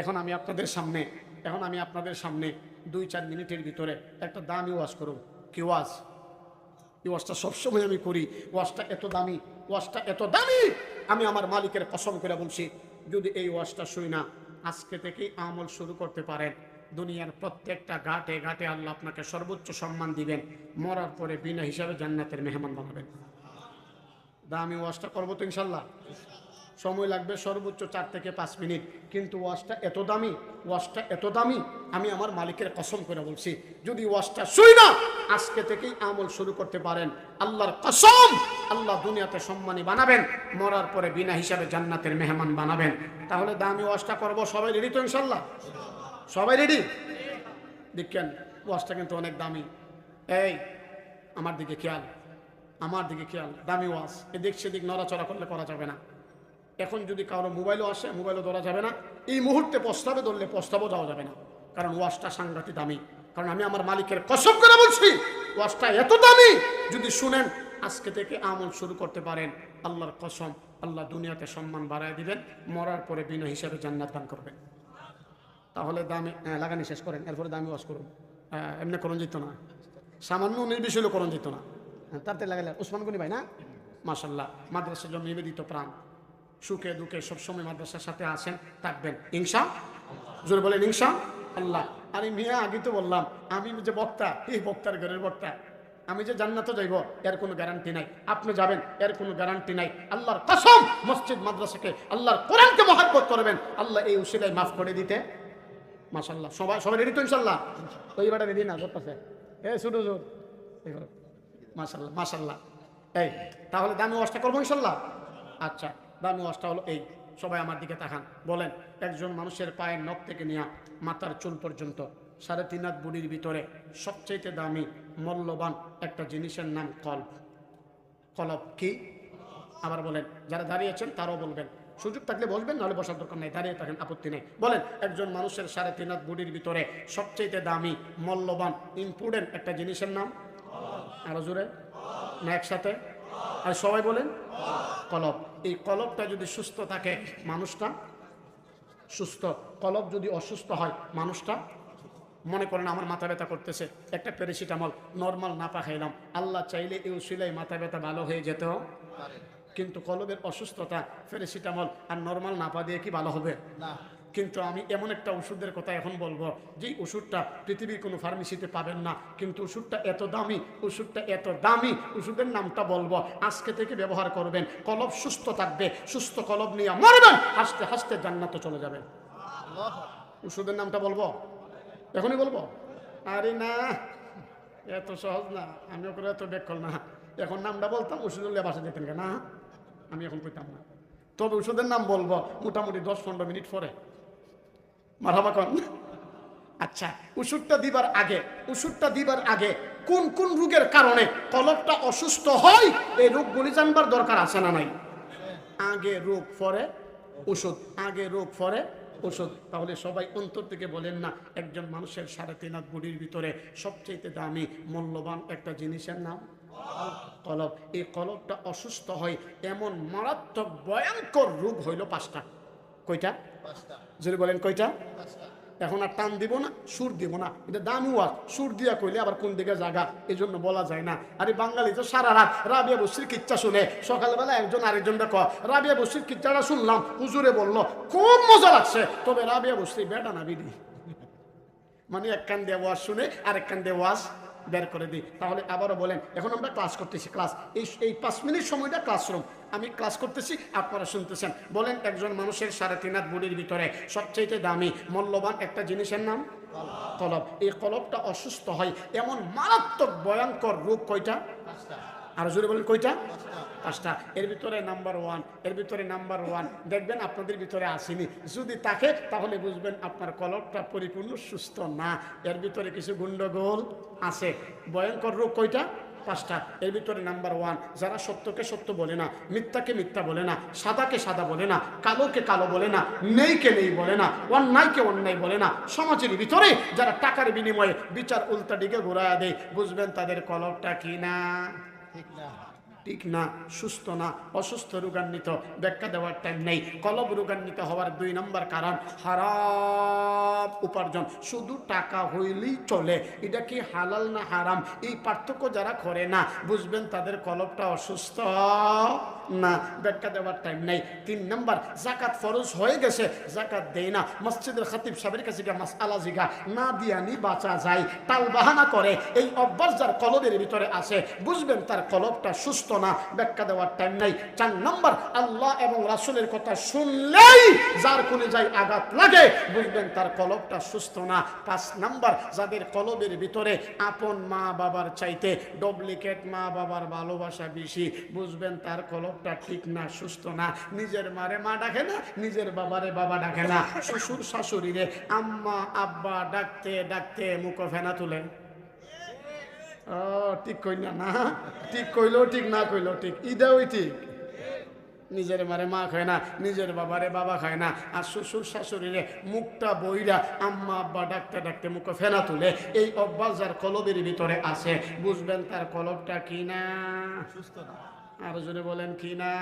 এখন আমি আপনাদের সামনে, এখন আমি আপনাদের সামনে দুই চার মিনিটের ভিতরে একটা দামি ওয়াজ করব। কি ওয়াজ এই ওয়াজটা সবসময় আমি করি। ওয়াজটা এত দামি ওয়াজটা এত দামি! আমি আমার মালিকের কসম করে বলছি, যদি এই ওয়াজটা শুই না, আজকে থেকেই আমল শুরু করতে পারেন। দুনিয়ার প্রত্যেকটা ঘাটে ঘাটে আল্লাহ আপনাকে সর্বোচ্চ সম্মান দিবেন। মরার পরে বিনা হিসাবে জান্নাতের মেহমান বানাবেন। দামি ওয়াজটা করব তো ইনশাল্লাহ। সময় লাগবে সর্বোচ্চ চার থেকে পাঁচ মিনিট। কিন্তু ওয়াশটা এত দামি, ওয়াশটা এত দামি, আমি আমার মালিকের কসম করে বলছি, যদি ওয়াশটা শুই না, আজকে থেকেই আমল শুরু করতে পারেন। আল্লাহর কসম, আল্লাহ দুনিয়াতে সম্মানী বানাবেন, মরার পরে বিনা হিসাবে জান্নাতের মেহমান বানাবেন। তাহলে দামি ওয়াশটা করব সবাই রেডি তো ইনশাল্লাহ সবাই রেডি দেখেন, ওয়াশটা কিন্তু অনেক দামি। এই, আমার দিকে খেয়াল, আমার দিকে খেয়াল, দামি ওয়াশ। এদিক সেদিক নড়াচড়া করলে করা যাবে না। এখন যদি কারও মোবাইলও আসে মোবাইলও ধরা যাবে না। এই মুহূর্তে প্রস্তাবে ধরলে প্রস্তাবও যাওয়া যাবে না। কারণ ওয়াশটা সাংঘাতিক দামি। কারণ আমি আমার মালিকের কসম করে বলছি ওয়াশটা এত দামি যদি শুনেন আজকে থেকে আমল শুরু করতে পারেন। আল্লাহর কসম আল্লাহ দুনিয়াতে সম্মান বাড়ায় দিবেন মরার পরে বিনা হিসাবে জান্নাত দান করবেন। তাহলে দামি হ্যাঁ, লাগানি শেষ করেন এরপরে দামি ওয়াশ করুন। হ্যাঁ, এমনি করণ যেত না। সামান্য নির্বিষ করণ যেত না। হ্যাঁ, তাতে লাগালে ওসমান গনি ভাই না? মাসাল্লাহ মাদ্রাসার জন্য নিবেদিত প্রাণ। সুখে দুঃখে সবসময় মাদ্রাসার সাথে আসেন থাকবেন। ইংসা জোরে বলেন ইংসা আল্লাহ। আরে মিয়া আগে তো বললাম, আমি যে বক্তা, এই বক্তার ঘরের বক্তা। আমি যে জান্নাতে যাইব, এর কোনো গ্যারান্টি নাই। আপনি যাবেন, এর কোনো গ্যারান্টি নাই। আল্লাহর কসম, মসজিদ, মাদ্রাসাকে আল্লাহর কোরআনকে মহাব্বত করবেন। আল্লাহ এই উসিলায় মাফ করে দিতে। মাশাল্লাহ সবাই সবাই রেডি তো ইনশাল্লাহ ওই বাটা রেডি না করতেছে এ, শুধু জোর। মাশাল্লাহ মাশাল্লাহ এই, তাহলে দামি ওয়াশটা করব ইনশাল্লাহ আচ্ছা। দামি ওয়াশটা হলো এই। সবাই আমার দিকে তাকান। বলেন, একজন মানুষের পায়ের নখ থেকে নেওয়া মাথার চুল পর্যন্ত, সাড়ে তিন হাত বুড়ির ভিতরে সবচাইতে দামি, মূল্যবান একটা জিনিসের নাম কল্প কলব কি? আবার বলেন, যারা দাঁড়িয়েছেন তারাও বলবেন। সুযোগ থাকলে বসবেন, নাহলে বসার দরকার নেই, দাঁড়িয়ে থাকেন, আপত্তি নেই। বলেন, একজন মানুষের সাড়ে তিন হাত বুড়ির ভিতরে সবচেয়ে দামি, মূল্যবান, ইম্পর্টেন্ট একটা জিনিসের নাম? আরও জোরে। না একসাথে? আর সবাই বলেন? কলব। এই কলবটা যদি সুস্থ থাকে মানুষটা সুস্থ। কলব যদি অসুস্থ হয় মানুষটা মনে করেন আমার মাথা ব্যথা করতেছে একটা প্যারাসিটামল নর্মাল নাপা খাইলাম। আল্লাহ চাইলে এই উসিলাই মাথা ব্যথা ভালো হয়ে যেত। কিন্তু কলবের অসুস্থতা প্যারাসিটামল আর নর্মাল নাপা দিয়ে কি ভালো হবে? না। কিন্তু আমি এমন একটা ওষুধের কথা এখন বলব, যেই ওষুধটা পৃথিবীর কোনো ফার্মেসিতে পাবেন না। কিন্তু ওষুধটা এত দামি, ওষুধটা এত দামি, ওষুধের নামটা বলব, আজকে থেকে ব্যবহার করবেন, কলব সুস্থ থাকবে, সুস্থ কলব নিয়ে মরবেন, হাসতে হাসতে জান্নাতে চলে যাবেন। ওষুধের নামটা বলব? এখনই বলব? আরে না, এত সহজ না, আমি ওকে এত বেকল না। এখন নামটা বলতাম, ওষুধের লেবাসে যেতেন কেন? আমি এখন কইতাম না। তবে ওষুধের নাম বলব, মোটামুটি দশ পনেরো মিনিট পরে। মারাবা আচ্ছা ওষুধটা দিবার আগে, ওষুধটা দিবার আগে কোন কোন রোগের কারণে কলবটা অসুস্থ হয়, এই রোগগুলি জানবার দরকার আছে না নাই? আগে রোগ পরে ওষুধ, আগে রোগ পরে ওষুধ। তাহলে সবাই অন্তর থেকে বলেন না, একজন মানুষের সাড়ে তিন হাত বুড়ির ভিতরে সবচেয়ে দামি, মূল্যবান একটা জিনিসের নাম? কলব এই কলবটা অসুস্থ হয়, এমন মারাত্মক ভয়ঙ্কর রোগ হইল পাঁচটা। পাঁচটা যদি বলেন কয়টা? এখন আর টান দিব না সুর দিব না। এটা দামি ওয়াজ সুর দিয়া কইলে আবার কোন দিকে জায়গা এই জন্য বলা যায় না। আরে বাঙালি তো সারা রাত রাবিয়া বসির কিচ্ছা শুনে সকালবেলা একজন আরেকজনটা ক রাবিয়া বসির কিচ্ছাটা শুনলাম। হুজুরে বলল খুব মজা লাগছে। তবে রাবিয়া বসরি বেটা না বিডি। মানে এক কান দিয়ে ওয়াজ শুনে আরেক কান দিয়ে ওয়াজ বের করে দিই। তাহলে আবারও বলেন, এখন আমরা ক্লাস করতেছি ক্লাস এই এই পাঁচ মিনিট সময়টা ক্লাসরুম আমি ক্লাস করতেছি, আপনারা শুনতেছেন। বলেন একজন মানুষের সাড়ে তিন হাত বুড়ির ভিতরে সবচেয়ে দামি, মূল্যবান একটা জিনিসের নাম? কলব। এই কলবটা অসুস্থ হয়। এমন মারাত্মক ভয়ঙ্কর রোগ কয়টা? আর জোরে বলেন কয়টা? পাঁচটা। এর ভিতরে নাম্বার ওয়ানের ভিতরে নাম্বার ওয়ান দেখবেন আপনাদের ভিতরে আসেনি। যদি থাকে, তাহলে বুঝবেন আপনার কলকটা পরিপূর্ণ, সুস্থ না। এর ভিতরে কিছু গুন্ডগোল আছে। ভয়ঙ্কর রোগ কয়টা? পাঁচটা। এর ভিতরে নাম্বার ওয়ান যারা সত্যকে সত্য বলে না, মিথ্যাকে মিথ্যা বলে না, সাদাকে সাদা বলে না, কালোকে কালো বলে না, নেইকে নেই বলে না, অন্যায়কে অন্যায় বলে না, সমাজের ভিতরে যারা টাকার বিনিময়ে বিচার উল্টা দিকে ঘোরায় দেয়, বুঝবেন তাদের কলকটা কি না? ঠিক না। সুস্থ না, অসুস্থ রোগান্বিত, ব্যাখ্যা দেওয়ার টাইম নেই। কলব রোগান্বিত হওয়ার দুই নম্বর কারণ, হারাম উপার্জন। শুধু টাকা হইলেই চলে। এটা কি হালাল না হারাম? এই পার্থক্য যারা করে না, বুঝবেন তাদের কলবটা অসুস্থ। না, ব্যাখ্যা দেওয়ার টাইম নেই। তিন নম্বর জাকাত ফরজ হয়ে গেছে জাকাত দেয় না। মসজিদের খাতিব সাহেবের কাছে গিয়ে মাস আলা জিগা, না দিয়া নি বাঁচা যায়। টাল বাহানা করে, এই অভ্যাস যার কলবের ভিতরে আছে, বুঝবেন তার কলবটা সুস্থ না, ব্যাখ্যা দেওয়ার টাইম নেই। চার নম্বর আল্লাহ এবং রাসুলের কথা শুনলেই যার কোনে যাই আঘাত লাগে, বুঝবেন তার কলবটা সুস্থ না। পাঁচ নম্বর যাদের কলবের ভিতরে আপন মা বাবার চাইতে ডুপ্লিকেট মা বাবার ভালোবাসা বেশি, বুঝবেন তার কলবটা ঠিক না, সুস্থ না, নিজের মারে মা ডাকে না, নিজের বাবারে বাবা ডাকে না, শ্বশুর শাশুড়িরে আম্মা, আব্বা ডাকতে ডাকতে মুখ ফেনা তুলে। ও, ঠিক কই না না ঠিক কইলেও ঠিক না কইলেও ঠিক। ইদেও ঠিক। নিজের মারে মা খায় না, নিজের বাবারে বাবা খায় না, আর শ্বশুর শাশুড়িরে মুখটা বইরা আম্মা, আব্বা ডাকতে ডাকতে মুখ ফেনা তুলে। এই অভ্যাস যার কলবের ভিতরে আছে, বুঝবেন তার কলবটা কি না? সুস্থ না। আরও বলেন কি না?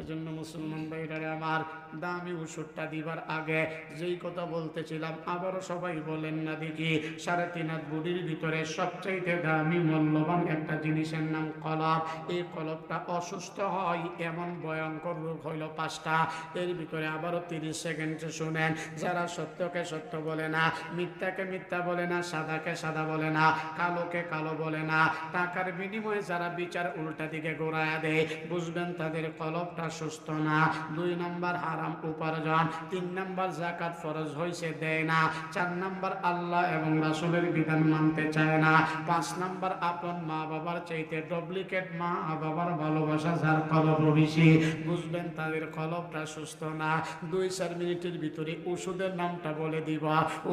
এজন্য মুসলমান ভাইরা আমার দামি ওষুধটা দিবার আগে যেই কথা বলতেছিলাম, আবারও সবাই বলেন না দেখি, সাড়ে তিন হাত বুড়ির ভিতরে সবচাইতে দামি মূল্যবান একটা জিনিসের নাম কলব এই কলবটা অসুস্থ হয়, এমন ভয়ঙ্কর রোগ হইল পাঁচটা। এর ভিতরে আবারও তিরিশ সেকেন্ডে শুনেন, যারা সত্যকে সত্য বলে না, মিথ্যাকে মিথ্যা বলে না, সাদাকে সাদা বলে না, কালোকে কালো বলে না, টাকার বিনিময়ে যারা বিচার উল্টা দিকে ঘোরায় দেয়, বুঝবেন তাদের কলবটা সুস্থ না। দুই নম্বর হারাম উপার্জন, তিন নম্বর জাকাত ফরজ হয়েছে দেয় না। চার নম্বর আল্লাহ এবং রাসুলের বিধান মানতে চায় না। পাঁচ নম্বর আপন মা বাবার চাইতে ডুপ্লিকেট মা বাবার ভালোবাসা যার কলব বেশি বুঝবেন তাদের কলবটা সুস্থ না। দুই চার মিনিটের ভিতরে ওষুধের নামটা বলে দিব।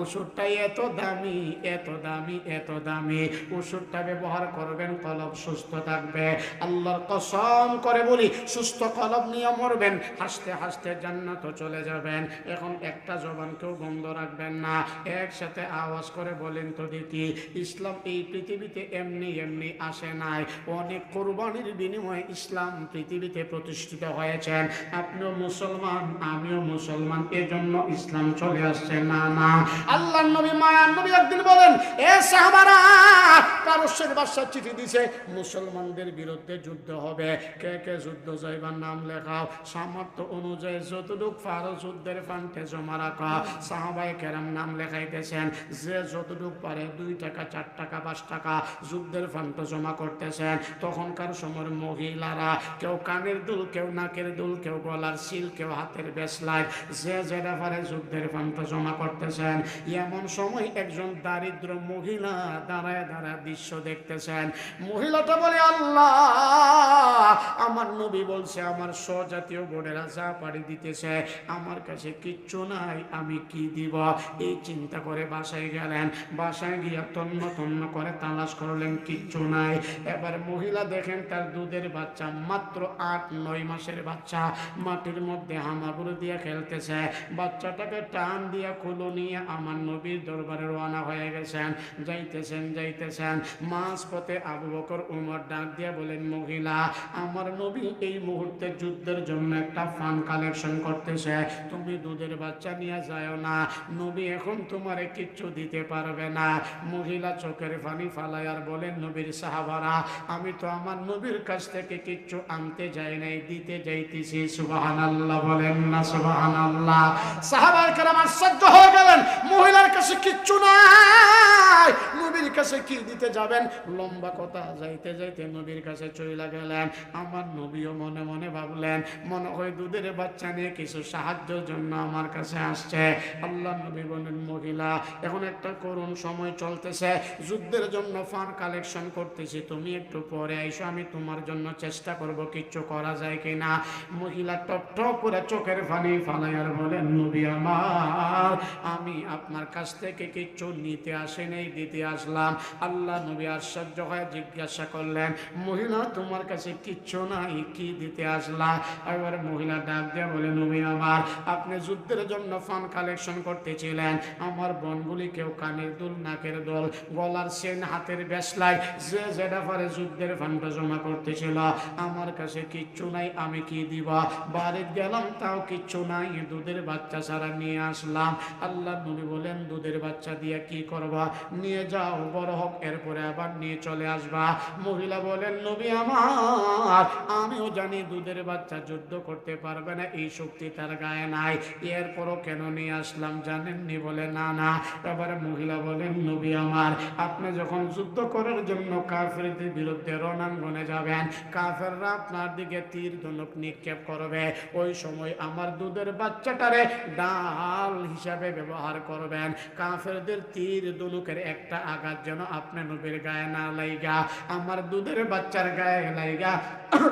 ওষুধটাই এত দামি এত দামি এত দামি। ওষুধটা ব্যবহার করবেন, কলব সুস্থ থাকবে। আল্লাহর কসম করে বলি, সুস্থ কলব নিয়ে মরবেন হাসতে হাসতে জান্নাত চলে যাবেন। এখন একটা জবান কেউ বন্ধ রাখবেন না। একসাথে আওয়াজ করে বলেন তো দিতি, ইসলাম এই পৃথিবীতে এমনি এমনি আসে নাই। অনেক কোরবানির বিনিময়ে ইসলাম পৃথিবীতে প্রতিষ্ঠিত হয়েছেন। আপনিও মুসলমান, আমিও মুসলমান, এজন্য ইসলাম চলে আসছে। না না। আল্লাহ নবী, মায়ার নবী একদিন বলেন, এ সাহাবারা পারস্যের বাদশা চিঠি দিছে, মুসলমানদের বিরুদ্ধে যুদ্ধ হবে। কে কে যুদ্ধ যাইবার নাম লেখাও, সামর্থ্য অনুযায়ী যতটুক পারো যুদ্ধের ফান্ডে জমা রাখা। সাহাবাই কেরাম নাম লেখাইতেছেন, যে যতটুক পারে দুই টাকা, চার টাকা, পাঁচ টাকা যুদ্ধের ফান্ড জমা করতেছেন। তখনকার সময় মহিলারা, কেউ কানের দুল, কেউ নাকের দুল, কেউ গলার সিল, কেউ হাতের বেসলাই যে যেটা পারে যুদ্ধের ফান্ড জমা করতেছেন। এমন সময় একজন দারিদ্র মহিলা দাঁড়ায় দাঁড়ায় দৃশ্য দেখতেছেন। মহিলাটা বলে, আল্লাহ, আমার নবী বলছে, আমার স্বজাতীয় বোনেরা যা পাড়ি দিতেছে, আমার কাছে কিচ্ছু নাই, আমি কি দিব? এই চিন্তা করে বাসায় গেলেন। বাসায় গিয়ে তন্ন তন্ন করে তালাশ করলেন, কিচ্ছু নাই। এবার মহিলা দেখেন তার দুধের বাচ্চা, মাত্র আট, নয় মাসের বাচ্চা। মাটির মধ্যে হামাগুড়ি দিয়ে খেলতেছে। বাচ্চাটাকে টান দিয়ে কুলো নিয়ে আমার নবীর দরবারে রওনা হয়ে গেছেন। যাইতেছেন যাইতেছেন। মাঝ পথে আবু বকর, উমর ডাক দিয়ে বলেন, মহিলা, আমার নবী এই মুহূর্তে যুদ্ধের জন্য একটা ফান্ড কালেকশন করতেছে। তুমি দুধের বাচ্চা নিয়ে যাও না। নবী এখন তোমারে কিচ্ছু দিতে পারবে না। মহিলা চোখের পানি ফালাই আর বলেন, নবীর সাহাবারা, আমি তো আমার নবীর কাছ থেকে কিচ্ছু আনতে যাই নাই, দিতে যাইতেছি। সুবাহান আল্লাহ বলেন না সুবাহান আল্লাহ সাহাবার কেরাম আশ্চর্য হয়ে গেলেন, মহিলার কাছে কিচ্ছু নাই। নবীর কাছে কি দিতে যাবেন? লম্বা কথা, যাইতে যাইতে নবীর কাছে চলে গেলেন। আমার নবীও মনে মনে ভাবলেন, মনে হয় দুধের বাচ্চা নিয়ে কিছু সাহায্যের জন্য আমার কাছে আসছে। আল্লাহ নবী বলেন মহিলা, এখন একটা করুণ সময় চলতেছে, যুদ্ধের জন্য ফান কালেকশন করতেছি, তুমি একটু পরে আইসো, আমি তোমার জন্য চেষ্টা করব, কিচ্ছু করা যায় কিনা। মহিলা টপ টপ করে চোখের পানি ফালাইয়ার বলেন নবী আমার, আমি আপনার কাছ থেকে কিচ্ছু নিতে আসে নেই, দিতে আসলাম। আল্লাহ নবী আশ্চর্য হয়ে জিজ্ঞাসা করলেন, মহিলা, তোমার কাছে কিচ্ছু নাই, কি দিতে আসলাম? এবার মহিলা ডাক বলে, নবী আমার, আপনি যুদ্ধের জন্য ফান কালেকশন করতেছিলেন। আমার বনগুলি কেউ কানের দুল, নাকের দোল, গলার সেন হাতের বেসলাই, যে যেটা পারে যুদ্ধের ফান্ডটা জমা করতেছিল, আমার কাছে কিচ্ছু নাই, আমি কি দিব? বাড়িতে গেলাম, তাও কিচ্ছু নাই, দুধের বাচ্চা ছাড়া নিয়ে আসলাম। আল্লাহ নবী বলেন, দুধের বাচ্চা দিয়ে কি করবা? নিয়ে যাও, বড় হোক, এরপরে আবার নিয়ে চলে আসবা। মহিলা বলেন, নবী আমার, আমিও জানি দুধের বাচ্চা যুদ্ধ করতে পারবে না, এই শক্তি তার গায়ে নাই। এরপরও কেন নিয়ে আসলাম জানেননি বলে, না না। এবারে মহিলা বলেন, নবী আমার, আপনি যখন যুদ্ধ করার জন্য কাফেরদের বিরুদ্ধে রণাঙ্গনে যাবেন, কাফেররা আপনার দিকে তীর ধনুক নিক্ষেপ করবে। ওই সময় আমার দুধের বাচ্চাটারে ডাল হিসাবে ব্যবহার করবেন। কাফেরদের তীর ধনুকের একটা আঘাত যেন আপনি নবীর গায়ে না লাইগা, আমার দুধের বাচ্চার গায়ে লাইগা।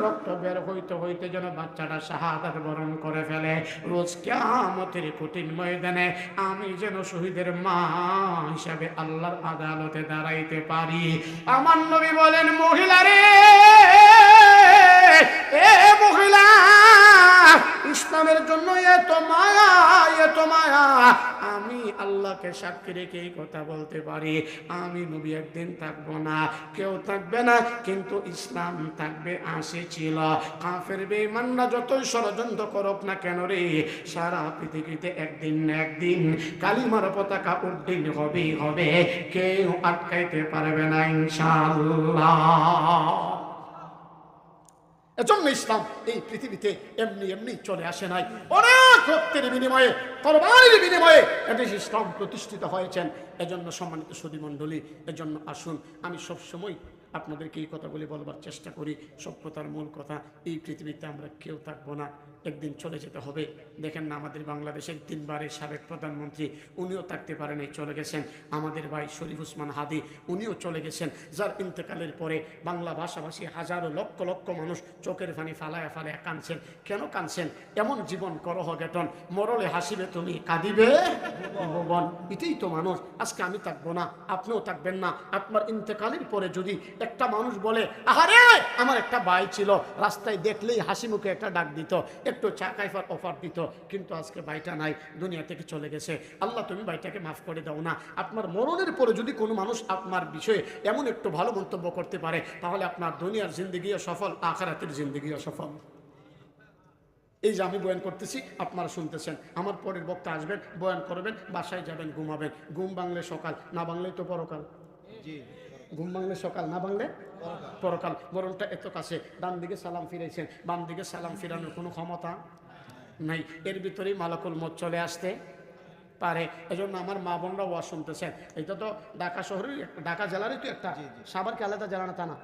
রক্ত বের হইতে হইতে যেন বাচ্চাটা শাহাদাত বরণ করে ফেলে। রোজ কেমতের কঠিন ময়দানে আমি যেন শহীদের মা হিসাবে আল্লাহর আদালতে দাঁড়াইতে পারি। আমার নবী বলেন, মহিলারে, এ ইসলামের জন্য এত মায়া এত মায়া। আমি আল্লাহকে সাক্ষী রেখে এই কথা বলতে পারি। আমি নবী একদিন থাকব না, কেউ থাকবে না, কিন্তু ইসলাম থাকবে আসে ছিল কাফের বেঈমানরা যতই ষড়যন্ত্র করুক না কেন রে, সারা পৃথিবীতে একদিন একদিন কালিমার পতাকা উড্ডীন হবেই হবে। কেউ আটকাইতে পারবে না, ইনশাআল্লাহ। এজন্য ইসলাম, এই পৃথিবীতে এমনি এমনি চলে আসে নাই। অনেক রক্তের বিনিময়ে, তরবারির বিনিময়ে এদেশ ইসলাম প্রতিষ্ঠিত হয়েছেন। এজন্য সম্মানিত সদী মণ্ডলী এজন্য আসুন, আমি সবসময় আপনাদেরকে এই কথাগুলি বলবার চেষ্টা করি। সভ্যতার মূল কথা, এই পৃথিবীতে আমরা কেউ থাকব না। একদিন চলে যেতে হবে। দেখেন না, আমাদের বাংলাদেশের তিনবারের সাবেক প্রধানমন্ত্রী, উনিও থাকতে পারেন চলে গেছেন। আমাদের ভাই শরীফ উসমান হাদি, উনিও চলে গেছেন। যার ইন্তেকালের পরে বাংলা ভাষাভাষী হাজারো লক্ষ লক্ষ মানুষ চোখের ফানি ফালায়া ফালায়া কানছেন কেন কানছেন এমন জীবন করহ গেটন, মরলে হাসিবে তুমি, কাঁদিবে ভুবন এটাই তো মানুষ, আজকে আমি থাকব না, আপনিও থাকবেন না। আপনার ইন্তেকালের পরে যদি একটা মানুষ বলে, আহারে, আমার একটা ভাই ছিল। রাস্তায় দেখলেই হাসি মুখে একটা ডাক দিত। একটু চা কাইফার অফার দিত কিন্তু আজকে ভাইটা নাই দুনিয়া থেকে চলে গেছে। আল্লাহ তুমি ভাইটাকে মাফ করে দাও না। আপনার মরণের পরে যদি কোনো মানুষ আপনার বিষয়ে এমন একটু ভালো মন্তব্য করতে পারে তাহলে আপনার দুনিয়ার জিন্দগিও সফল আখারাতের জিন্দগিও সফল। এই যে আমি বয়ান করতেছি আপনারা শুনতেছেন। আমার পরের বক্তা আসবেন বয়ান করবেন বাসায় যাবেন ঘুমাবেন। ঘুম বাংলে সকাল না বাংলেই তো পরকাল। ঘুম বাংলে সকাল না বাংলে পরকাল। মরণটা এত কাছে। ডান দিকে সালাম ফিরাইছেন। বাম দিকে সালাম ফিরানোর কোনো ক্ষমতা নাই। এর ভিতরেই মালাকুল মত চলে আসতে পারে। এজন্য আমার মা বোনরা ওয়াজ শুনতেছেন। এটা তো ঢাকা শহরের ঢাকা জেলারই তো একটা। সাবার কি আলাদা জেলা না তা না?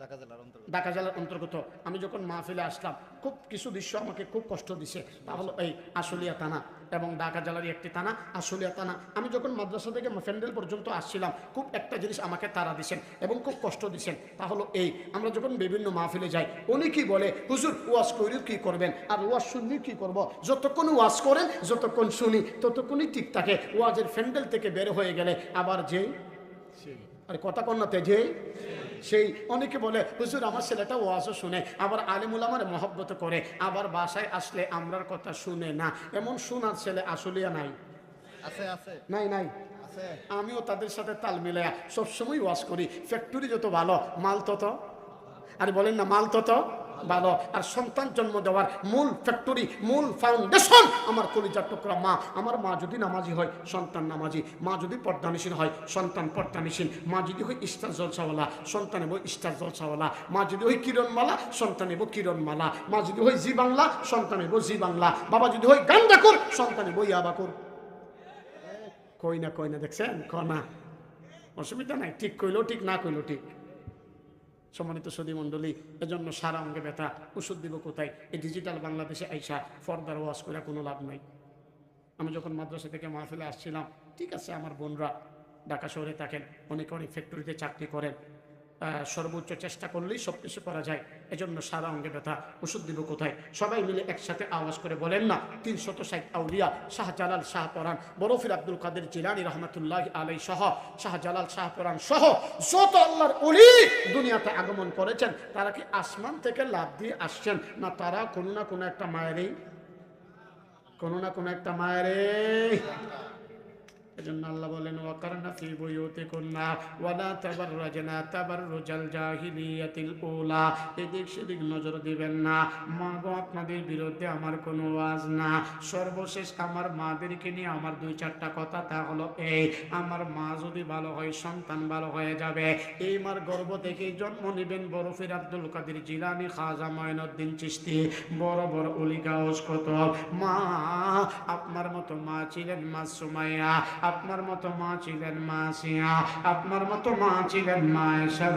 ঢাকা জেলার অন্তর্গত। ঢাকা জেলার অন্তর্গত। আমি যখন মাহফিলে আসলাম খুব কিছু দৃশ্য আমাকে খুব কষ্ট দিছে। তা হলো এই আশুলিয়া থানা। এবং ঢাকা জেলারই একটি থানা আশুলিয়া থানা। আমি যখন মাদ্রাসা থেকে ফ্যান্ডেল পর্যন্ত আসছিলাম খুব একটা জিনিস আমাকে তারা দিছেন এবং খুব কষ্ট দিছেন। তা হলো এই আমরা যখন বিভিন্ন মাহফিলে যাই উনি কি বলে হুজুর ওয়াশ করি কি করবেন? আর ওয়াশ শুনলি কি করব? যতক্ষণ ওয়াশ করেন যতক্ষণ শুনি ততক্ষণই ঠিক থাকে। ওয়াজের ফ্যান্ডেল থেকে বের হয়ে গেলে আবার যেই? আর কথা কন্যাতে যেই? সেই অনেকে বলে হুজুর আমার ছেলেটা ওয়াজও শুনে আবার আলিমুল আমার মহব্বত করে আবার বাসায় আসলে আমরার কথা শুনে না। এমন শোনার ছেলে আসলিয়া নাই। আছে আছে। নাই নাই। আছে। আমিও তাদের সাথে তাল মিলাইয়া সবসময় ওয়াশ করি। ফ্যাক্টরি যত ভালো মাল তত। আর বলেন না মাল তত? ভালো। আর সন্তান জন্ম দেওয়ার মূল ফ্যাক্টরি মূল ফাউন্ডেশন আমার কলিজার টুকরা মা। আমার মা যদি নামাজি হয়, সন্তান নামাজি। মা যদি পর্দানিসীন হয়, সন্তান পর্দানিসীন মা যদি হয় ইস্টার জলসাওয়ালা, সন্তান এব ইস্টার জলসাওয়ালা। মা যদি হয় কিরণমালা, সন্তান এব কিরণমালা। মা যদি হয় জি বাংলা, সন্তান এব জি বাংলা। বাবা যদি হয় গান ডাকুর সন্তান এব ইয়াবাকুর। কই না কই না, দেখছেন? ক না? অসুবিধা নাই। ঠিক কইলেও ঠিক না কইলেও ঠিক। সম্মানিত সদী মণ্ডলী এজন্য সারা অঙ্গে ব্যথা, ওষুধ দিব কোথায়? এই ডিজিটাল বাংলাদেশে আইসা ফর্দার ওয়াশ করে কোনো লাভ নাই। আমি যখন মাদ্রাসা থেকে মাহফিলে আসছিলাম, ঠিক আছে, আমার বোনরা ঢাকা শহরে থাকেন, অনেকে অনেক ফ্যাক্টরিতে চাকরি করেন সর্বোচ্চ চেষ্টা করলেই সব কিছু করা যায়। এজন্য সারা অঙ্গে ব্যথা। ওষুধ দিব কোথায়? সবাই মিলে একসাথে আওয়াজ করে বলেন না, তিনশত ষাট আউলিয়া শাহজালাল শাহ পরান, বরফির আব্দুল কাদের জিলানি রহমতুল্লাহ আলাই সহ, শাহজালাল শাহ পরান সহ, যত আল্লাহর অলি দুনিয়াতে আগমন করেছেন, তারা কি আসমান থেকে লাভ দিয়ে আসছেন? না, তারা কোনো না কোনো একটা মায়েরই, কোনো না কোনো একটা মায়েরই এজন্য আল্লাহ বলেন ফি বুয়ুতিকুন্না ওয়ালা জাহিলিয়াতিল এদিক সেদিক নজর দিবেন না। মা গো, আপনাদের বিরুদ্ধে আমার কোনো না। সর্বশেষ আমার মাদেরকে নিয়ে আমার দুই চারটা কথা তা হলো এই, আমার মা যদি ভালো হয়, সন্তান ভালো হয়ে যাবে। এই মার গর্ভ থেকেই জন্ম নেবেন বরফির আব্দুল কাদের জিলানি খাজা ময়নুদ্দিন চিস্তি বড় বড় গাউস কত মা, আপনার মতো মা ছিলেন মা সুমাইয়া আপনার মতো মা ছিলেন মা সিয়া, আপনার মতো মা ছিলেন মা এসা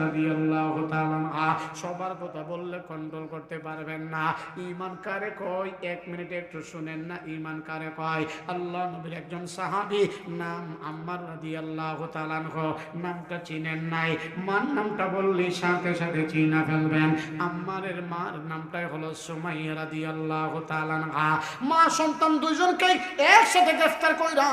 তাআলা আনহা। সবার কথা বললে কন্ট্রোল করতে পারবেন না ইমান কারে কয় এক মিনিট একটু শুনেন না ইমান কারে কয় আল্লাহ নবীর একজন সাহাবি, নাম আম্মার রাদিয়াল্লাহু তাআলা আনহু। নামটা চিনেন নাই মার নামটা বললে সাথে সাথে চিনা ফেলবেন আম্মারের মার নামটাই হলো সুমাইয়া রাদিয়াল্লাহু তাআলা আনহা। মা সন্তান দুইজনকে একসাথে গ্রেফতার কইরা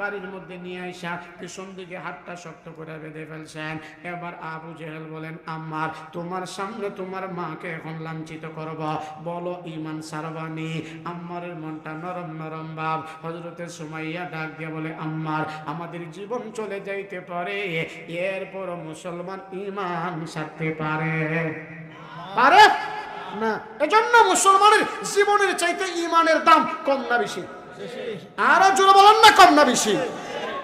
বাড়ির মধ্যে নিয়ে আইসা পিছন দিকে হাতটা শক্ত করে বেঁধে ফেলছেন। এবার আবু জেহেল বলেন আমার তোমার সামনে তোমার মাকে এখন লাঞ্ছিত করব। বলো ইমান সারবানি আম্মারের মনটা নরম নরম ভাব। হজরতে সুমাইয়া ডাক দিয়ে বলে, আম্মার, আমাদের জীবন চলে যাইতে পারে, এরপর মুসলমান ইমান সারতে পারে। পারে? না, এজন্য মুসলমানের জীবনের চাইতে ইমানের দাম কম না বেশি। আরও জোরে বলেন না, কম না বেশি।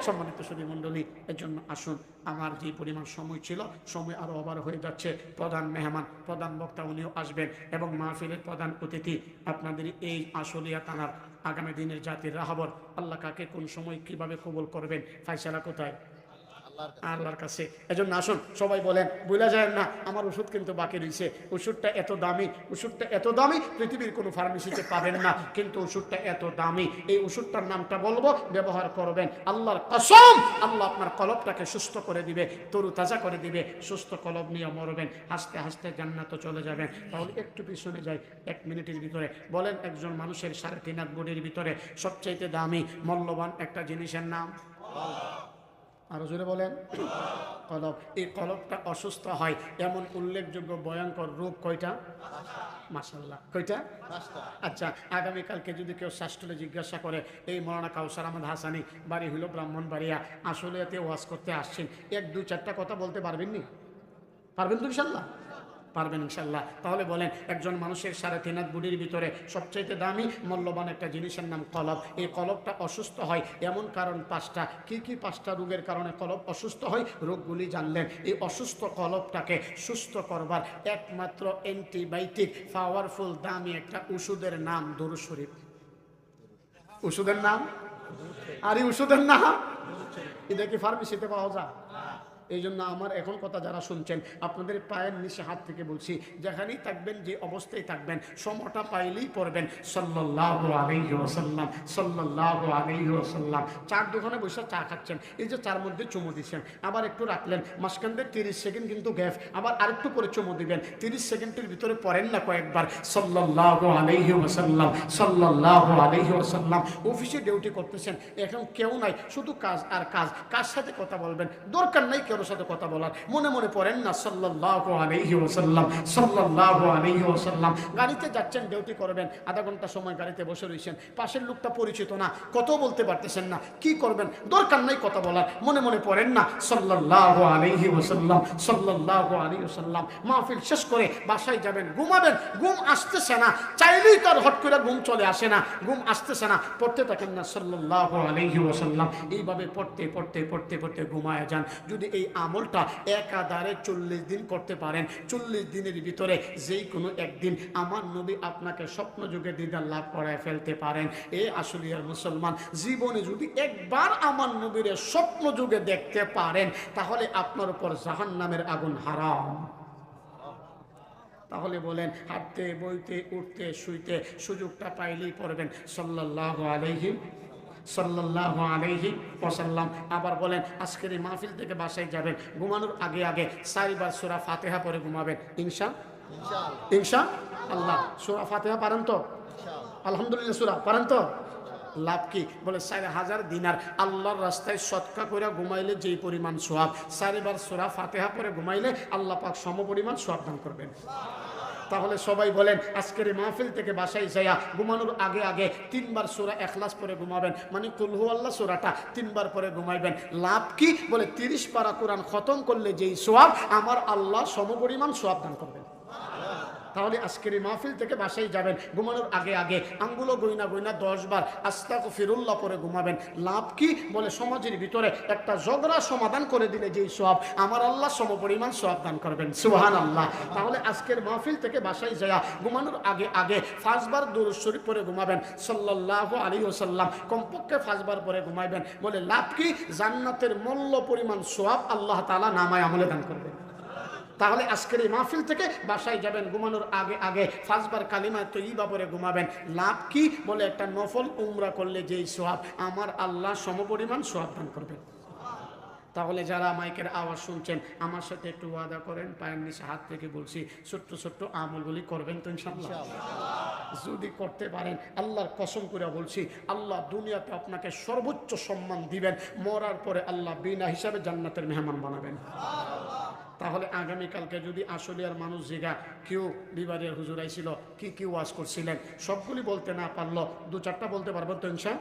সম্মানিত সুদী মণ্ডলী এর জন্য আসুন, আমার যে পরিমাণ সময় ছিল, সময় আরও ওভার হয়ে যাচ্ছে। প্রধান মেহমান, প্রধান বক্তা উনিও আসবেন এবং মাহফিলের প্রধান অতিথি আপনাদের এই আসলিয়া থানার আগামী দিনের জাতির রাহাবর। আল্লাহ কাকে কোন সময় কীভাবে কবল করবেন? ফাইসালা কোথায়? আল্লাহর কাছে। এজন্য আসুন, সবাই বলেন বুঝা যায় না, আমার ওষুধ কিন্তু বাকি রয়েছে ওষুধটা এত দামি, ওষুধটা এত দামি, পৃথিবীর কোনো ফার্মেসিতে পাবেন না, কিন্তু ওষুধটা এত দামি। এই ওষুধটার নামটা বলব, ব্যবহার করবেন। আল্লাহর কসম, আল্লাহ আপনার কলবটাকে সুস্থ করে দিবে তরু তাজা করে দিবে, সুস্থ কলব নিয়ে মরবেন, হাসতে হাসতে জান্নাত চলে যাবেন। তাহলে একটু পিছনে যাই, এক মিনিটের ভিতরে। বলেন একজন মানুষের সাড়ে তিন হাত বডির ভিতরে সবচাইতে দামি, মূল্যবান একটা জিনিসের নাম? আরও জোরে বলেন। কলব। এই কলবটা অসুস্থ হয়। এমন উল্লেখযোগ্য, ভয়ঙ্কর রোগ কয়টা? মাসাল্লাহ কয়টা? আচ্ছা আগামীকালকে যদি কেউ শাস্ত্রে জিজ্ঞাসা করে, এই মরানা কাউসার আহমদ হাসানি, বাড়ি হইল ব্রাহ্মণবাড়িয়া আসলে এতে ওয়াজ করতে আসছেন। এক দু চারটা কথা বলতে পারবেন নি পারবেন তো ইনশাল্লাহ পারবেন ইনশাল্লাহ তাহলে বলেন, একজন মানুষের সাড়ে তিন হাত বুড়ির ভিতরে সবচাইতে দামি, মূল্যবান একটা জিনিসের নাম কলব। এই কলবটা অসুস্থ হয়, এমন কারণ পাঁচটা। কি কি পাঁচটা রোগের কারণে কলব অসুস্থ হয়? রোগগুলি জানলেন। এই অসুস্থ কলবটাকে সুস্থ করবার একমাত্র অ্যান্টিবায়োটিক, পাওয়ারফুল, দামি একটা ওষুধের নাম দরু শরীফ। ওষুধের নাম? আর এই ওষুধের নাম? এটা কি ফার্মেসিতে পাওয়া যায়? এই জন্য আমার এখন কথা যারা শুনছেন, আপনাদের পায়ের নিচে হাত থেকে বলছি, যেখানেই থাকবেন, যে অবস্থায় থাকবেন সমটা পাইলেই পড়বেন। ওয়াসাল্লাম, সাল্লাল্লাহু আলাইহি ওয়াসাল্লাম। চার দোকানে বসে চা খাচ্ছেন, এই যে চার মধ্যে চুমু দিচ্ছেন, আবার একটু রাখলেন মাঝখান দিয়ে তিরিশ সেকেন্ড কিন্তু গ্যাপ, আবার আরেকটু করে চুমু দিবেন। তিরিশ সেকেন্ডের ভিতরে পড়েন না কয়েকবার। ওয়াসাল্লাম, সাল্লাল্লাহু আলাইহি ওয়াসাল্লাম, অফিসে ডিউটি করতেছেন, এখন কেউ নাই, শুধু কাজ আর কাজ। কার সাথে কথা বলবেন? দরকার নাই কারোর সাথে কথা বলার মনে মনে পড়েন না, সাল্লাল্লাহু আলাইহি ওয়াসাল্লাম, সাল্লাল্লাহু আলাইহি ওয়াসাল্লাম। গাড়িতে যাচ্ছেন, ডিউটি করবেন, আধা ঘণ্টা সময় গাড়িতে বসে রয়েছেন পাশের লোকটা পরিচিত না কত বলতে পারতেছেন না, কি করবেন, দরকার নাই কথা বলার, মনে মনে পড়েন না, সাল্লাল্লাহু আলাইহি ওয়াসাল্লাম, সাল্লাল্লাহু আলাইহি ওয়াসাল্লাম। মাহফিল শেষ করে বাসায় যাবেন, ঘুমাবেন, ঘুম আসতেছে না, চাইলেই তার হট করে ঘুম চলে আসে না, ঘুম আসতেছে না, পড়তে থাকেন না, সাল্লাল্লাহু আলাইহি ওয়াসাল্লাম। এইভাবে পড়তে পড়তে পড়তে পড়তে ঘুমায় যান। যদি এই আমলটা একাধারে চল্লিশ দিন করতে পারেন। চল্লিশ দিনের ভিতরে যেই কোনো একদিন আমার নবী আপনাকে স্বপ্ন যুগে দিদার লাভ করায় ফেলতে পারেন। এ আসলিয়ার মুসলমান, জীবনে যদি একবার আমার নবীর স্বপ্ন যুগে দেখতে পারেন, তাহলে আপনার উপর জাহান নামের আগুন হারাম। তাহলে বলেন, হাঁটতে, বইতে, উঠতে, শুইতে সুযোগটা পাইলেই পড়বেন। সাল্লাল্লাহু আলাইহি সাল্লাল্লাহু আলাইহি ওয়াসাল্লাম। আবার বলেন আজকের এই মাহফিল থেকে বাসায় যাবেন ঘুমানোর আগে আগে চারিবার সূরা ফাতিহা পরে ঘুমাবেন। ইনশা ইনশা আল্লাহ সূরা ফাতিহা পারেন তো? আলহামদুলিল্লাহ সূরা পারেন তো? লাভ কি? বলে চার হাজার দিনার আল্লাহর রাস্তায় সৎকা করে ঘুমাইলে যেই পরিমাণ সোয়াব চারিবার সোরা ফাতেহা পরে ঘুমাইলে আল্লাহ পাক সম পরিমাণ সোয়াব দান করবেন। তাহলে সবাই বলেন, আজকের মাহফিল থেকে বাসায় যাইয়া ঘুমানোর আগে আগে তিনবার সোরা এখলাস পরে ঘুমাবেন। মানে কুলহু আল্লাহ সোরাটা তিনবার পরে ঘুমাইবেন। লাভ কি? বলে তিরিশ পারা কোরআন খতম করলে যেই সোয়াব আমার আল্লাহ সমপরিমাণ সোয়াব দান করবেন। তাহলে আজকের এই মাহফিল থেকে বাসায় যাবেন, ঘুমানোর আগে আগে আঙ্গুলো গইনা গইনা দশ বার আস্তাক ফিরুল্লাহ পরে ঘুমাবেন। লাভ কি? বলে সমাজের ভিতরে একটা ঝগড়া সমাধান করে দিলে যেই সব আমার আল্লাহ সমপরিমাণ সব দান করবেন। সুহান আল্লাহ তাহলে আজকের মাহফিল থেকে বাসায় যায়া ঘুমানোর আগে আগে পাঁচবার দরুদ শরীফ পরে ঘুমাবেন। সাল্লাহ আলী ওসাল্লাম কমপক্ষে পাঁচবার পরে ঘুমাইবেন। বলে লাভ কি? জান্নাতের মূল্য পরিমাণ সোয়াব আল্লাহ তালা নামায় আমলে দান করবেন। তাহলে আজকের এই মাহফিল থেকে বাসায় যাবেন ঘুমানোর আগে আগে কালিমায় তো ইবা পরে ঘুমাবেন। লাভ কি? বলে একটা নফল উমরা করলে যেই সোয়াব আমার আল্লাহ সমপরিমাণ সোয়াব দান করবেন। তাহলে যারা মাইকের আওয়াজ শুনছেন আমার সাথে একটু ওয়াদা করেন পায়ের নিচে হাত থেকে বলছি ছোট্ট ছোট্ট আমলগুলি করবেন তো ইনশাল্লাহ যদি করতে পারেন আল্লাহর কসম করে বলছি আল্লাহ দুনিয়াতে আপনাকে সর্বোচ্চ সম্মান দিবেন মরার পরে আল্লাহ বিনা হিসাবে জান্নাতের মেহমান বানাবেন। তাহলে আগামীকালকে যদি আসলিয়ার মানুষ জিগা কেউ বিবারের হুজুর আইছিল, কি কি ওয়াজ করছিলেন? সবগুলি বলতে না পারল দু চারটা বলতে পারবেন তো ইনশা?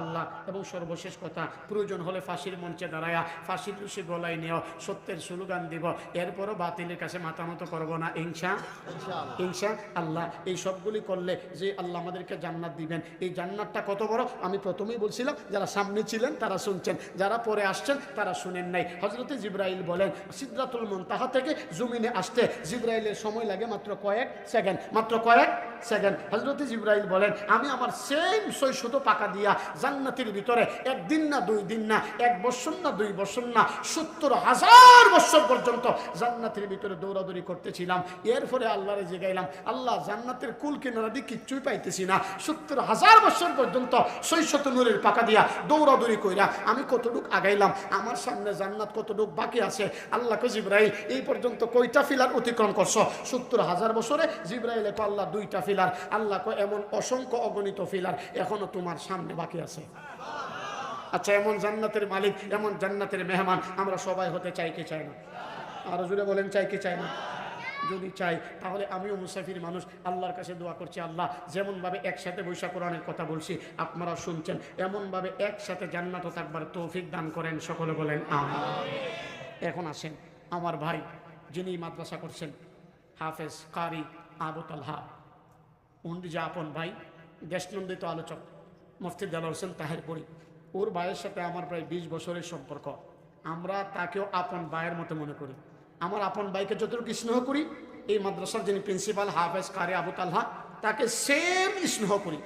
আল্লাহ এবং সর্বশেষ কথা প্রয়োজন হলে ফাঁসির মঞ্চে দাঁড়ায়া ফাঁসির রুষি গলায় নিও সত্যের স্লোগান দিব। এরপরও বাতিলের কাছে মাথা মতো করব না। ইনশাআল্লাহ। ইনশা আল্লাহ এই সবগুলি করলে যে আল্লাহ আমাদেরকে জান্নাত দিবেন। এই জান্নাতটা কত বড়? আমি প্রথমেই বলছিলাম যারা সামনে ছিলেন তারা শুনছেন যারা পরে আসছেন তারা শুনেন নাই। হজরতে জিব্রাইল বলেন সিদ্ধাতুল মন্তাহা থেকে জমিনে আসতে জিব্রাইলের সময় লাগে মাত্র কয়েক সেকেন্ড মাত্র কয়েক সেকেন্ড। হজরতে জিব্রাইল বলেন আমি আমার সেম শৈশত পাকা দিয়া জান্নাতের ভিতরে একদিন না দুই দিন না, এক বছর না দুই বছর না, সত্তর হাজার বছর পর্যন্ত জান্নাতের ভিতরে দৌড়াদৌড়ি করতেছিলাম। এর ফলে আল্লাহরে জিগাইলাম, আল্লাহ জান্নাতের কুল কিনারা দিয়ে কিচ্ছুই পাইতেছি না। সত্তর হাজার বছর পর্যন্ত শৈশত নূরের পাকা দিয়া দৌড়াদৌড়ি কইরা আমি কতটুক আগাইলাম, আমার সামনে জান্নাত কতটুক বাকি আছে? আল্লাহকে জিব্রাইল, এই পর্যন্ত কয়টা ফিলার অতিক্রম করছ? সত্তর হাজার বছরে জিব্রাইলে কো আল্লাহ দুইটা ফিলার। আল্লাহ কো এমন অসংখ্য অগণিত ফিলার এখনও তোমার সামনে বাকি আছে। আচ্ছা এমন জান্নাতের মালিক, এমন জান্নাতের মেহমান, আমরা সবাই হতে চাই কি চাই না? আরও জুড়ে বলেন, চাই কি চাই না? যদি চাই, তাহলে আমিও মুসাফির মানুষ, আল্লাহর কাছে দোয়া করছি, আল্লাহ, যেমনভাবে একসাথে বৈশাখ কোরআনের কথা বলছি, আপনারা শুনছেন, এমনভাবে একসাথে জান্নাত থাকবার তৌফিক দান করেন, সকলে বলেন এখন আসেন, আমার ভাই, যিনি মাদ্রাসা করছেন, হাফেজ কারি আবু তালহা। উনি যে আপন ভাই, দেশনন্দিত আলোচক। মুফতি দেলার হোসেন তাহেরপুরি ওর ভাইয়ের সাথে আমার প্রায় বিশ বছরের সম্পর্ক। আমরা তাকেও আপন ভাইয়ের মতো মনে করি। আমার আপন ভাইকে যতটুকু স্নেহ করি, এই মাদ্রাসার যিনি প্রিন্সিপাল হাফেজ কারি আবু তাকে সেম স্নেহ করি।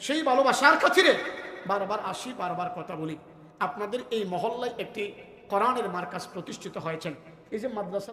সেই ভালোবাসার খাতিরে বারবার আসি, বারবার কথা বলি। আপনাদের এই মহল্লায় একটি কোরআনের মার্কাজ প্রতিষ্ঠিত হয়েছেন। এই যে মাদ্রাসা